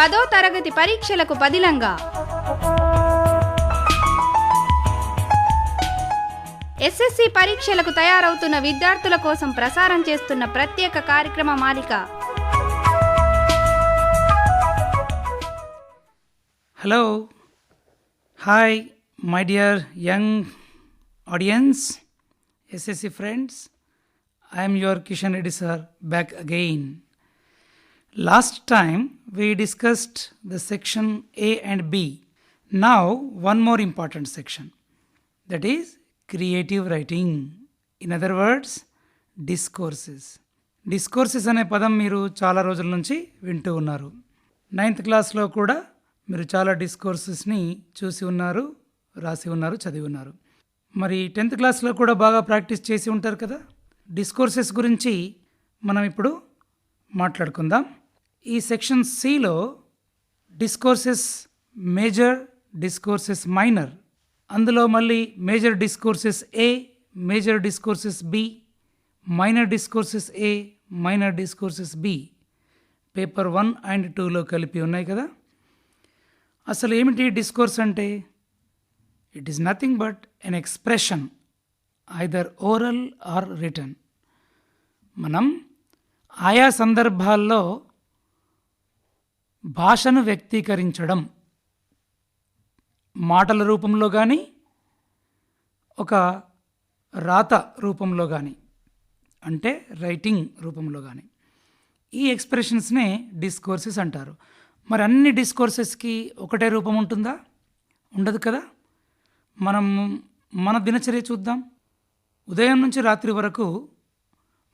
పదో తరగతి పరీక్షలకు బదిలంగా ఎస్ఎస్సి పరీక్షలకు తయారవుతున్న విద్యార్థుల కోసం ప్రసారం చేస్తున్న ప్రత్యేక కార్యక్రమ మాలిక. Hello hi my dear young audience SSC friends I'm your Kishan Reddy sir back again Last time we discussed the section A and B. Now, one more important section that is creative writing. In other words, discourses. Discourses అనే పదం మీరు చాలా రోజుల నుంచి వింటూ ఉన్నారు ninth క్లాస్లో కూడా మీరు చాలా డిస్కోర్సెస్ని చూసి ఉన్నారు రాసి ఉన్నారు చదివి ఉన్నారు మరి టెన్త్ క్లాస్లో కూడా బాగా ప్రాక్టీస్ చేసి ఉంటారు కదా డిస్కోర్సెస్ గురించి మనం ఇప్పుడు మాట్లాడుకుందాం ఈ సెక్షన్ సిలో డిస్కోర్సెస్ మేజర్ డిస్కోర్సెస్ మైనర్. అందులో మళ్ళీ major discourses A major discourses B minor discourses A minor discourses B paper one and టూలో కలిపి ఉన్నాయి కదా. అసలు ఏమిటి డిస్కోర్స్ అంటే? It is nothing but an expression either oral or written మనం ఆయా సందర్భాల్లో భాషను వ్యక్తీకరించడం. మాటల రూపంలో కానీ ఒక రాత రూపంలో కానీ అంటే రైటింగ్ రూపంలో కానీ ఈ ఎక్స్ప్రెషన్స్నే డిస్కోర్సెస్ అంటారు. మరి అన్ని డిస్కోర్సెస్కి ఒకటే రూపం ఉంటుందా? ఉండదు కదా? మనం మన దినచర్య చూద్దాం. ఉదయం నుంచి రాత్రి వరకు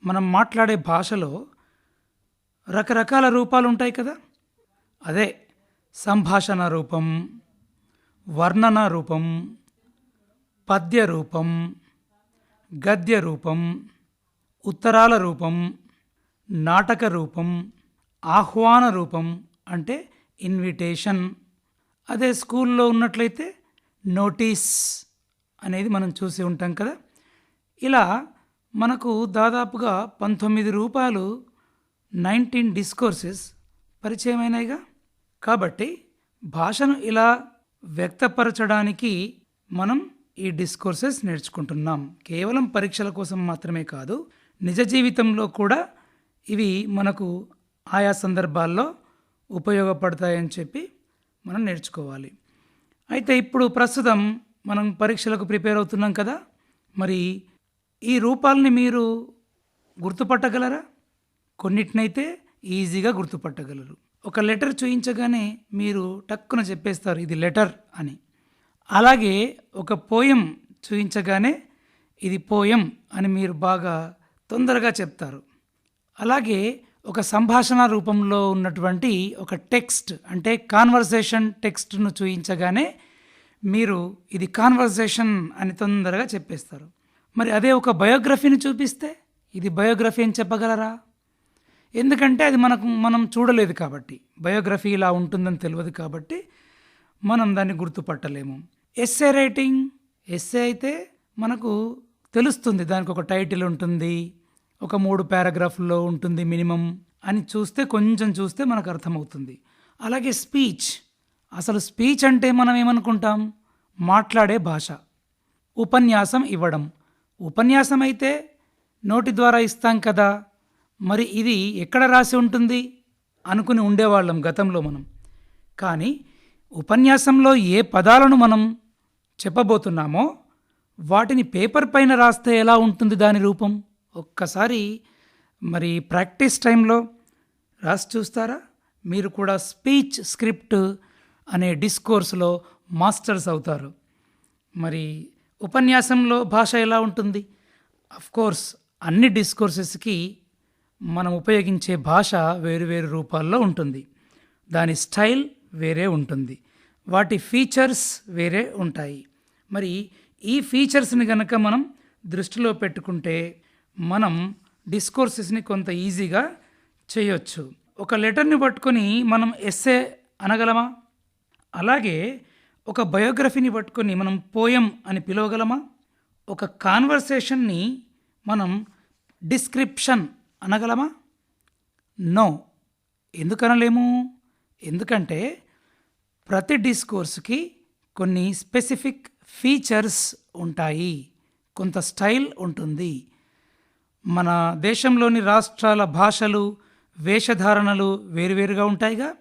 మనం మాట్లాడే భాషలో రకరకాల రూపాలు ఉంటాయి కదా? అదే సంభాషణ రూపం వర్ణన రూపం పద్య రూపం గద్య రూపం ఉత్తరాల రూపం నాటక రూపం ఆహ్వాన రూపం అంటే ఇన్విటేషన్. అదే స్కూల్లో ఉన్నట్లయితే నోటీస్ అనేది మనం చూసి ఉంటాం కదా. ఇలా మనకు దాదాపుగా పంతొమ్మిది రూపాయలు నైన్టీన్ డిస్కోర్సెస్ పరిచయమైనాయిగా. కాబట్టి భాషను ఇలా వ్యక్తపరచడానికి మనం ఈ డిస్కోర్సెస్ నేర్చుకుంటున్నాం. కేవలం పరీక్షల కోసం మాత్రమే కాదు నిజ జీవితంలో కూడా ఇవి మనకు ఆయా సందర్భాల్లో ఉపయోగపడతాయని చెప్పి మనం నేర్చుకోవాలి. అయితే ఇప్పుడు ప్రస్తుతం మనం పరీక్షలకు ప్రిపేర్ అవుతున్నాం కదా మరి ఈ రూపాలని మీరు గుర్తుపట్టగలరా? కొన్నిటినైతే ఈజీగా గుర్తుపట్టగలరు. ఒక లెటర్ చూయించగానే మీరు టక్కున చెప్పేస్తారు ఇది లెటర్ అని. అలాగే ఒక పోయం చూయించగానే ఇది పోయం అని మీరు బాగా తొందరగా చెప్తారు. అలాగే ఒక సంభాషణ రూపంలో ఉన్నటువంటి ఒక టెక్స్ట్ అంటే కాన్వర్సేషన్ టెక్స్ట్ను చూయించగానే మీరు ఇది కాన్వర్సేషన్ అని తొందరగా చెప్పేస్తారు. మరి అదే ఒక బయోగ్రఫీని చూపిస్తే ఇది బయోగ్రఫీ అని చెప్పగలరా? ఎందుకంటే అది మనకు మనం చూడలేదు కాబట్టి. బయోగ్రఫీ ఇలా ఉంటుందని తెలియదు కాబట్టి మనం దాన్ని గుర్తుపట్టలేము. ఎస్ఏ రైటింగ్ ఎస్ఏ అయితే మనకు తెలుస్తుంది దానికి ఒక టైటిల్ ఉంటుంది ఒక మూడు పారాగ్రాఫ్లో ఉంటుంది మినిమం అని చూస్తే కొంచెం చూస్తే మనకు అర్థమవుతుంది. అలాగే స్పీచ్ అసలు స్పీచ్ అంటే మనం ఏమనుకుంటాం? మాట్లాడే భాష ఉపన్యాసం ఇవ్వడం. ఉపన్యాసం అయితే నోటి ద్వారా ఇస్తాం కదా మరి ఇది ఎక్కడ రాసి ఉంటుంది? అనుకుని ఉండేవాళ్ళం గతంలో మనం. కానీ ఉపన్యాసంలో ఏ పదాలను మనం చెప్పబోతున్నామో వాటిని పేపర్ పైన రాస్తే ఎలా ఉంటుంది దాని రూపం? ఒక్కసారి మరి ప్రాక్టీస్ టైంలో రాసి చూస్తారా? మీరు కూడా స్పీచ్ స్క్రిప్ట్ అనే డిస్కోర్స్లో మాస్టర్స్ అవుతారు. మరి ఉపన్యాసంలో భాష ఎలా ఉంటుంది? కోర్స్ అన్ని డిస్కోర్సెస్కి మనం ఉపయోగించే భాష వేరు వేరు రూపాల్లో ఉంటుంది. దాని స్టైల్ వేరే ఉంటుంది. వాటి ఫీచర్స్ వేరే ఉంటాయి. మరి ఈ ఫీచర్స్ని కనుక మనం దృష్టిలో పెట్టుకుంటే మనం డిస్కోర్సెస్ని కొంత ఈజీగా చేయొచ్చు. ఒక లెటర్ని పట్టుకొని మనం ఎస్సే అనగలమా? అలాగే ఒక బయోగ్రఫీని పట్టుకొని మనం పోయం అని పిలవగలమా? ఒక కాన్వర్సేషన్ని మనం డిస్క్రిప్షన్ అనగలమా? నో. ఎందుకనలేము? ఎందుకంటే ప్రతి డిస్కోర్స్కి కొన్ని స్పెసిఫిక్ ఫీచర్స్ ఉంటాయి. కొంత స్టైల్ ఉంటుంది. మన దేశంలోని రాష్ట్రాల భాషలు వేషధారణలు వేరువేరుగా ఉంటాయిగా?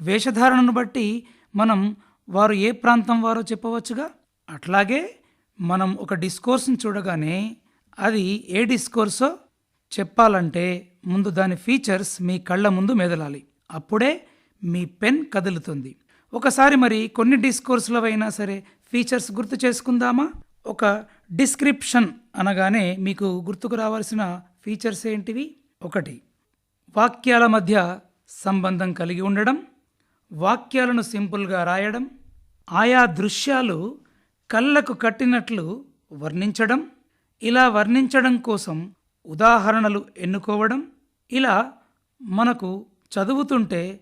వేషధారణను బట్టి మనం వారు ఏ ప్రాంతం వారో చెప్పవచ్చుగా? అట్లాగే మనం ఒక డిస్కోర్స్ని చూడగానే అది ఏ డిస్కోర్సో చెప్పాలంటే ముందు దాని ఫీచర్స్ మీ కళ్ళ ముందు మెదలాలి. అప్పుడే మీ పెన్ కదులుతుంది. ఒకసారి మరి కొన్ని డిస్కోర్స్లో అయినా సరే ఫీచర్స్ గుర్తు చేసుకుందామా? ఒక డిస్క్రిప్షన్ అనగానే మీకు గుర్తుకు రావాల్సిన ఫీచర్స్ ఏంటివి? ఒకటి వాక్యాల మధ్య సంబంధం కలిగి ఉండడం వాక్యాలను సింపుల్గా రాయడం ఆయా దృశ్యాలు కళ్ళకు కట్టినట్లు వర్ణించడం ఇలా వర్ణించడం కోసం ఉదాహరణలు ఎన్నుకోవడం ఇలా మనకు చదువుతుంటే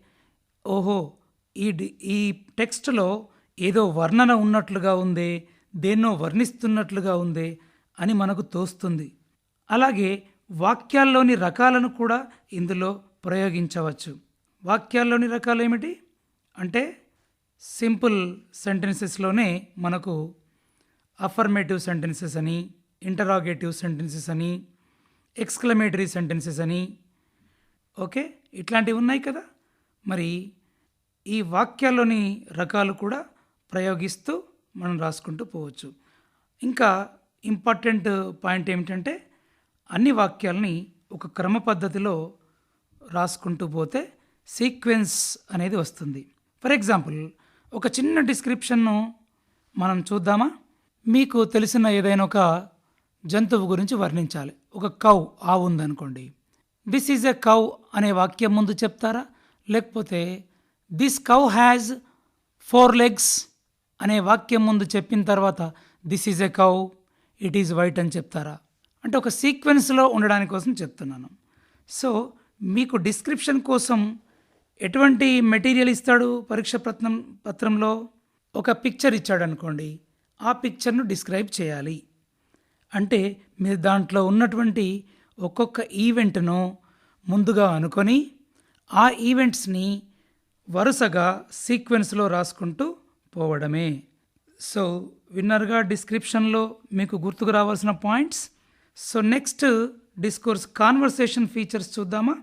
ఓహో ఈ డి- ఈ టెక్స్ట్లో ఏదో వర్ణన ఉన్నట్లుగా ఉందే దేన్నో వర్ణిస్తున్నట్లుగా ఉందే అని మనకు తోస్తుంది. అలాగే వాక్యాల్లోని రకాలను కూడా ఇందులో ప్రయోగించవచ్చు. వాక్యాల్లోని రకాలు ఏమిటి? అంటే సింపుల్ సెంటెన్సెస్లోనే మనకు అఫర్మేటివ్ సెంటెన్సెస్ అని ఇంటరాగేటివ్ సెంటెన్సెస్ అని ఎక్స్క్లమేటరీ సెంటెన్సెస్ అని. ఓకే? ఇట్లాంటివి ఉన్నాయి కదా? మరి ఈ వాక్యాల్లోని రకాలు కూడా ప్రయోగిస్తూ మనం రాసుకుంటూ పోవచ్చు. ఇంకా ఇంపార్టెంట్ పాయింట్ ఏమిటంటే అన్ని వాక్యాలని ఒక క్రమ పద్ధతిలో రాసుకుంటూ పోతే సీక్వెన్స్ అనేది వస్తుంది. ఫర్ ఎగ్జాంపుల్ ఒక చిన్న డిస్క్రిప్షన్ను మనం చూద్దామా? మీకు తెలిసిన ఏదైనా ఒక జంతువు గురించి వర్ణించాలి. ఒక కౌ ఆవు ఉందనుకోండి. దిస్ ఈజ్ ఎ కౌ అనే వాక్యం ముందు చెప్తారా? లేకపోతే this cow has four legs అనే వాక్యం ముందు చెప్పిన తర్వాత this is a cow it is white అని చెప్తారా? అంటే ఒక సీక్వెన్స్లో ఉండడానికి కోసం చెప్తున్నాను. సో మీకు డిస్క్రిప్షన్ కోసం ఎటువంటి మెటీరియల్ ఇస్తాడు పరీక్ష పత్రం పత్రంలో? ఒక పిక్చర్ ఇచ్చాడు అనుకోండి ఆ పిక్చర్ను డిస్క్రైబ్ చేయాలి. అంటే మీరు దాంట్లో ఉన్నటువంటి ఒక్కొక్క ఈవెంట్ను ముందుగా అనుకొని ఆ ఈవెంట్స్ని వరుసగా సీక్వెన్స్లో రాసుకుంటూ పోవడమే. సో విన్నర్గా డిస్క్రిప్షన్లో మీకు గుర్తుకు రావాల్సిన points. So next discourse conversation features చూద్దామా?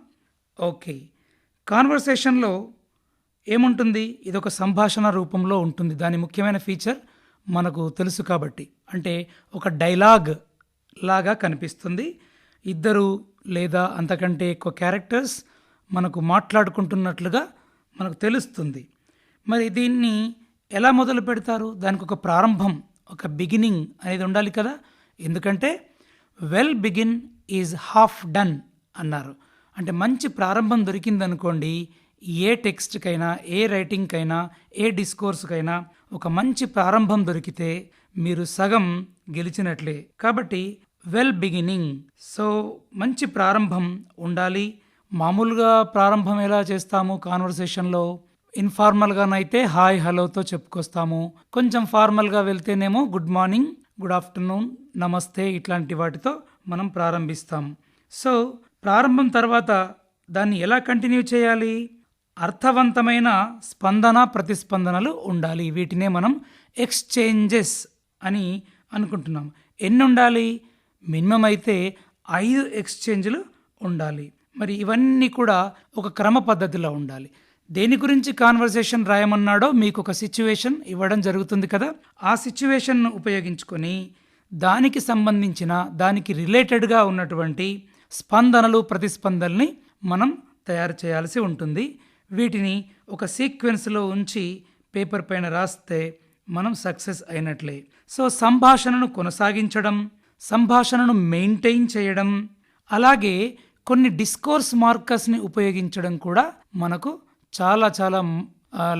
ఓకే. కాన్వర్సేషన్లో ఏముంటుంది? ఇది ఒక సంభాషణ రూపంలో ఉంటుంది. దాని ముఖ్యమైన ఫీచర్ మనకు తెలుసు కాబట్టి. అంటే ఒక డైలాగ్ లాగా కనిపిస్తుంది. ఇద్దరు లేదా అంతకంటే ఎక్కువ క్యారెక్టర్స్ మనకు మాట్లాడుకుంటున్నట్లుగా మనకు తెలుస్తుంది. మరి దీన్ని ఎలా మొదలు పెడతారు? దానికి ఒక ప్రారంభం ఒక బిగినింగ్ అనేది ఉండాలి కదా? ఎందుకంటే well begin is half done అన్నారు. అంటే మంచి ప్రారంభం దొరికిందనుకోండి ఏ టెక్స్ట్కైనా ఏ రైటింగ్కైనా ఏ డిస్కోర్స్కైనా ఒక మంచి ప్రారంభం దొరికితే మీరు సగం గెలిచినట్లే. కాబట్టి వెల్ బిగినింగ్ సో మంచి ప్రారంభం ఉండాలి. మామూలుగా ప్రారంభం ఎలా చేస్తాము కాన్వర్సేషన్లో? ఇన్ఫార్మల్గానైతే హాయ్ హలోతో చెప్పుకొస్తాము. కొంచెం ఫార్మల్గా వెళ్తేనేమో గుడ్ మార్నింగ్ గుడ్ ఆఫ్టర్నూన్ నమస్తే ఇట్లాంటి వాటితో మనం ప్రారంభిస్తాం. సో ప్రారంభం తర్వాత దాన్ని ఎలా కంటిన్యూ చేయాలి? అర్థవంతమైన స్పందన ప్రతిస్పందనలు ఉండాలి. వీటినే మనం ఎక్స్చేంజెస్ అని అనుకుంటున్నాం. ఎన్ని ఉండాలి మినిమం అయితే ఐదు ఎక్స్చేంజ్లు ఉండాలి. మరి ఇవన్నీ కూడా ఒక క్రమ పద్ధతిలో ఉండాలి. దేని గురించి కాన్వర్సేషన్ రాయమన్నాడో మీకు ఒక సిచ్యువేషన్ ఇవ్వడం జరుగుతుంది కదా. ఆ సిచ్యువేషన్ను ఉపయోగించుకొని దానికి సంబంధించిన దానికి రిలేటెడ్గా ఉన్నటువంటి స్పందనలు ప్రతిస్పందనల్ని మనం తయారు చేయాల్సి ఉంటుంది. వీటిని ఒక సీక్వెన్స్లో ఉంచి పేపర్ పైన రాస్తే మనం సక్సెస్ అయినట్లే. సో సంభాషణను కొనసాగించడం సంభాషణను మెయింటైన్ చేయడం అలాగే కొన్ని డిస్కోర్స్ మార్కర్స్ని ఉపయోగించడం కూడా మనకు చాలా చాలా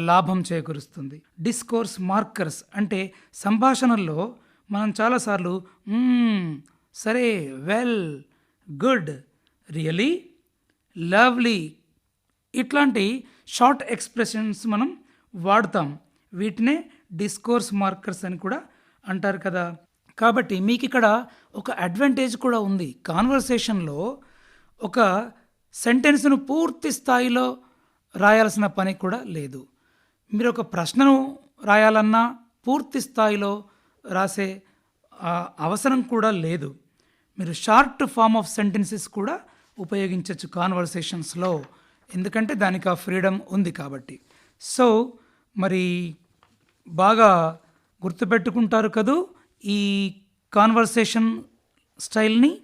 లాభం చేకూరుస్తుంది. డిస్కోర్స్ మార్కర్స్ అంటే సంభాషణల్లో మనం చాలాసార్లు సరే వెల్ గుడ్ రియలీ లవ్లీ ఇట్లాంటి షార్ట్ ఎక్స్ప్రెషన్స్ మనం వాడతాం. వీటినే డిస్కోర్స్ మార్కర్స్ అని కూడా అంటారు కదా. కాబట్టి మీకు ఇక్కడ ఒక అడ్వాంటేజ్ కూడా ఉంది. కాన్వర్సేషన్లో ఒక సెంటెన్స్ను పూర్తి స్థాయిలో రాయాల్సిన పని కూడా లేదు. మీరు ఒక ప్రశ్నను రాయాలన్నా పూర్తి స్థాయిలో రాసే అవసరం కూడా లేదు. మీరు షార్ట్ ఫామ్ ఆఫ్ సెంటెన్సెస్ కూడా ఉపయోగించవచ్చు కాన్వర్సేషన్స్లో. ఎందుకంటే దానికి ఆ ఫ్రీడమ్ ఉంది కాబట్టి. సో మరి బాగా గుర్తుపెట్టుకుంటారు కదూ ఈ కాన్వర్సేషన్ స్టైల్ని.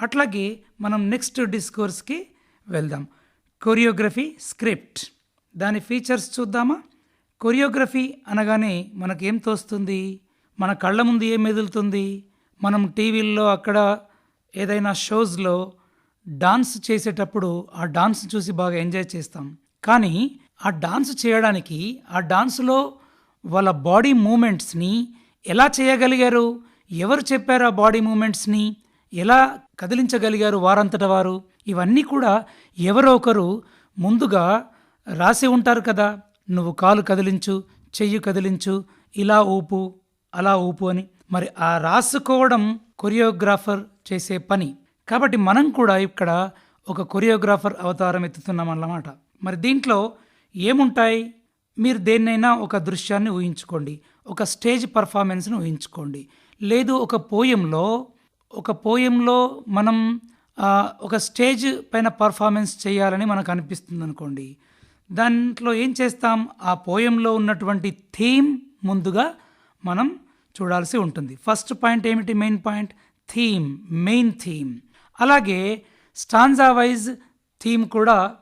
అట్లాగే మనం నెక్స్ట్ డిస్కోర్స్కి వెళ్దాం. Choreography script. దాని ఫీచర్స్ చూద్దామా? కొరియోగ్రఫీ అనగానే మనకేం తోస్తుంది? మన కళ్ళ ముందు ఏం మెదులుతుంది? మనం టీవీల్లో అక్కడ ఏదైనా షోస్లో డాన్స్ చేసేటప్పుడు ఆ డాన్స్ చూసి బాగా ఎంజాయ్ చేస్తాం. కానీ ఆ డాన్స్ చేయడానికి ఆ డాన్స్లో వాళ్ళ బాడీ మూమెంట్స్ని ఎలా చేయగలిగారు? ఎవరు చెప్పారు ఆ బాడీ మూమెంట్స్ని? ఎలా కదిలించగలిగారు వారంతట వారు? ఇవన్నీ కూడా ఎవరో ఒకరు ముందుగా రాసి ఉంటారు కదా నువ్వు కాలు కదిలించు చెయ్యి కదిలించు ఇలా ఊపు అలా ఊపు అని. మరి ఆ రాసుకోవడం కొరియోగ్రాఫర్ చేసే పని. కాబట్టి మనం కూడా ఇక్కడ ఒక కొరియోగ్రాఫర్ అవతారం ఎత్తుతున్నాం అన్నమాట. మరి దీంట్లో ఏముంటాయి? మీరు దేన్నైనా ఒక దృశ్యాన్ని ఊహించుకోండి ఒక స్టేజ్ పర్ఫార్మెన్స్ని ఊహించుకోండి. లేదు ఒక పోయంలో ఒక పోయంలో మనం ఒక స్టేజ్ పైన పర్ఫార్మెన్స్ చేయాలని మనకు అనిపిస్తుంది అనుకోండి దాంట్లో ఏం చేస్తాం? ఆ పోయంలో ఉన్నటువంటి థీమ్ ముందుగా మనం చూడాల్సి ఉంటుంది. ఫస్ట్ పాయింట్ ఏమిటి? Main point theme main theme. అలాగే స్టాన్జా వైజ్ థీమ్ కూడా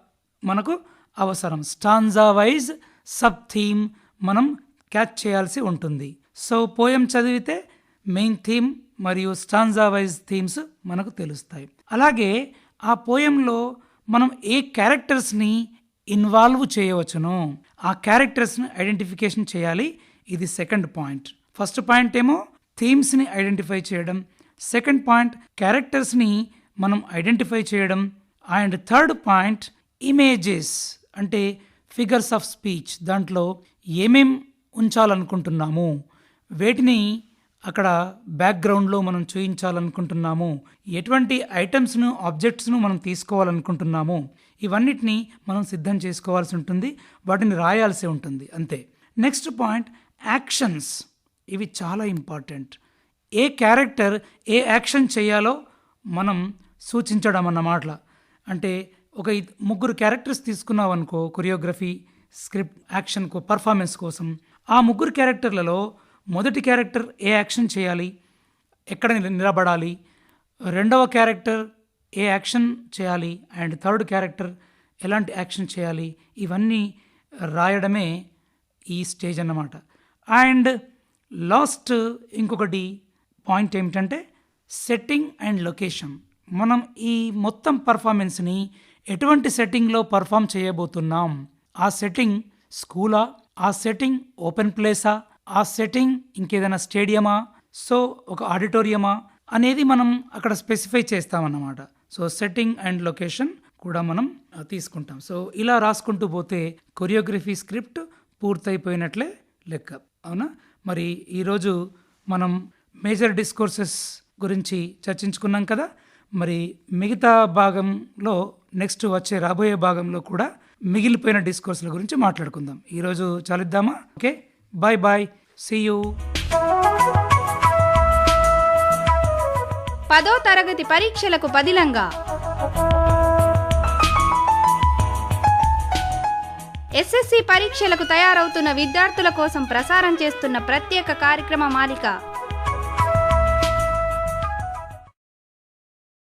మనకు అవసరం. స్టాన్జా వైజ్ సబ్ థీమ్ మనం క్యాచ్ చేయాల్సి ఉంటుంది. సో పోయం చదివితే మెయిన్ థీమ్ మరియు స్టాన్జా వైజ్ థీమ్స్ మనకు తెలుస్తాయి. అలాగే ఆ పోయంలో మనం ఏ క్యారెక్టర్స్ని ఇన్వాల్వ్ చేయవచ్చును? ఆ క్యారెక్టర్స్ని ఐడెంటిఫికేషన్ చేయాలి. ఇది సెకండ్ పాయింట్. ఫస్ట్ పాయింట్ ఏమో థీమ్స్ని ఐడెంటిఫై చేయడం. సెకండ్ పాయింట్ క్యారెక్టర్స్ని మనం ఐడెంటిఫై చేయడం. అండ్ థర్డ్ పాయింట్ ఇమేజెస్ అంటే ఫిగర్స్ ఆఫ్ స్పీచ్ దాంట్లో ఏమేం ఉంచాలనుకుంటున్నాము? వేటిని అక్కడ బ్యాక్గ్రౌండ్లో మనం చూయించాలనుకుంటున్నాము? ఎటువంటి ఐటమ్స్ను ఆబ్జెక్ట్స్ను మనం తీసుకోవాలనుకుంటున్నాము? ఇవన్నిటిని మనం సిద్ధం చేసుకోవాల్సి ఉంటుంది. వాటిని రాయాల్సి ఉంటుంది. అంతే. Next point actions. ఇవి చాలా ఇంపార్టెంట్. ఏ క్యారెక్టర్ ఏ యాక్షన్ చేయాలో మనం సూచించడం అన్నమాట అంటే ఒక ఇద్- ముగ్గురు క్యారెక్టర్స్ తీసుకున్నావు అనుకో కొరియోగ్రఫీ స్క్రిప్ట్ యాక్షన్ పర్ఫార్మెన్స్ కోసం ఆ ముగ్గురు క్యారెక్టర్లలో మొదటి క్యారెక్టర్ ఏ యాక్షన్ చేయాలి ఎక్కడ నిలబడాలి రెండవ క్యారెక్టర్ ఏ యాక్షన్ చేయాలి అండ్ థర్డ్ క్యారెక్టర్ ఎలాంటి యాక్షన్ చేయాలి ఇవన్నీ రాయడమే ఈ స్టేజ్ అన్నమాట. అండ్ లాస్ట్ ఇంకొకటి పాయింట్ ఏమిటంటే సెట్టింగ్ అండ్ లొకేషన్. మనం ఈ మొత్తం పర్ఫార్మెన్స్ని ఎటువంటి సెట్టింగ్లో పర్ఫామ్ చేయబోతున్నాం? ఆ సెట్టింగ్ స్కూలా? ఆ సెట్టింగ్ ఓపెన్ ప్లేసా? ఆ సెట్టింగ్ ఇంకేదైనా స్టేడియమా? సో ఒక ఆడిటోరియమా? అనేది మనం అక్కడ స్పెసిఫై చేస్తామన్నమాట. సో సెట్టింగ్ అండ్ లొకేషన్ కూడా మనం తీసుకుంటాం. సో ఇలా రాసుకుంటూ పోతే కొరియోగ్రఫీ స్క్రిప్ట్ పూర్తయిపోయినట్లే లెక్క. అవునా? మరి ఈరోజు మనం మేజర్ డిస్కోర్సెస్ గురించి చర్చించుకున్నాం కదా? మరి మిగతా భాగంలో నెక్స్ట్ వచ్చే రాబోయే భాగంలో కూడా మిగిలిపోయిన డిస్కోర్స్ల గురించి మాట్లాడుకుందాం. ఈరోజు చాలిద్దామా? Okay? Bye bye. See you పదో తరగతి పరీక్షలకు పదిలంగా. ఎస్ఎస్సి పరీక్షలకు తయారవుతున్న విద్యార్థుల కోసం ప్రసారం చేస్తున్న ప్రత్యేక కార్యక్రమ మాలిక.